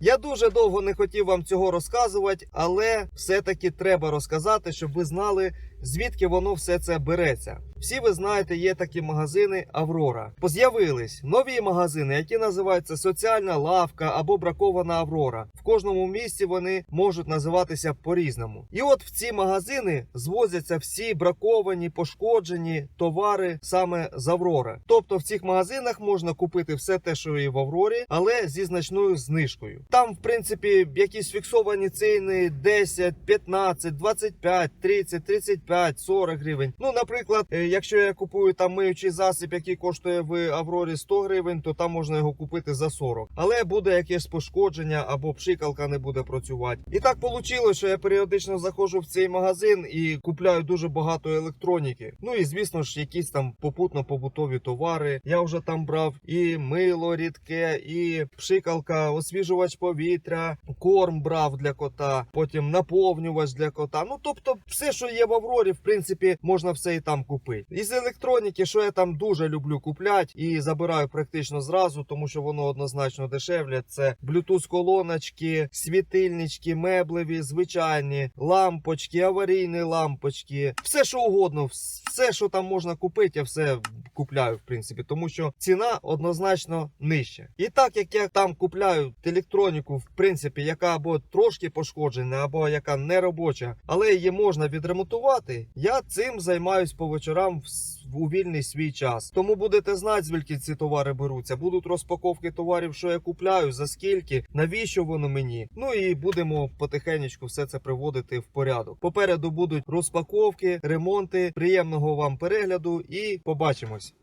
Я дуже довго не хотів вам цього розказувати, але все-таки треба розказати, щоб ви знали, звідки воно все це береться. Всі ви знаєте, є такі магазини Аврора. Поз'явились нові магазини, які називаються соціальна лавка або бракована Аврора. В кожному місці вони можуть називатися по-різному. І от в ці магазини звозяться всі браковані, пошкоджені товари саме з Аврора. Тобто в цих магазинах можна купити все те, що і в Аврорі, але зі значною знижкою. Там, в принципі, якісь фіксовані ціни 10, 15, 25, 30, 35, 40 гривень. Ну, наприклад, е, якщо я купую там миючий засіб, який коштує в Аврорі 100 гривень, то там можна його купити за 40. Але буде якесь пошкодження або пшикалка не буде працювати. І так вийшло, що я періодично заходжу в цей магазин і купляю дуже багато електроніки. Ну і звісно ж, якісь там попутно побутові товари. Я вже там брав і мило рідке, і пшикалка, освіжувач повітря, корм брав для кота, потім наповнювач для кота. Ну тобто, все, що є в Аврорі, в принципі, можна все і там купити. Із електроніки, що я там дуже люблю купляти і забираю практично зразу, тому що воно однозначно дешевле. Це Bluetooth колоночки, світильнички, меблеві, звичайні, лампочки, аварійні лампочки, все що угодно, все, що там можна купити, я все купляю, в принципі, тому що ціна однозначно нижча. І так як я там купляю електроніку, в принципі, яка або трошки пошкоджена, або яка не робоча, але її можна відремонтувати, я цим займаюсь по вечорам в у вільний свій час. Тому будете знати, звідки ці товари беруться. Будуть розпаковки товарів, що я купляю, за скільки, навіщо воно мені. Ну і будемо потихенечку все це приводити в порядок. Попереду будуть розпаковки, ремонти. Приємного вам перегляду і побачимось.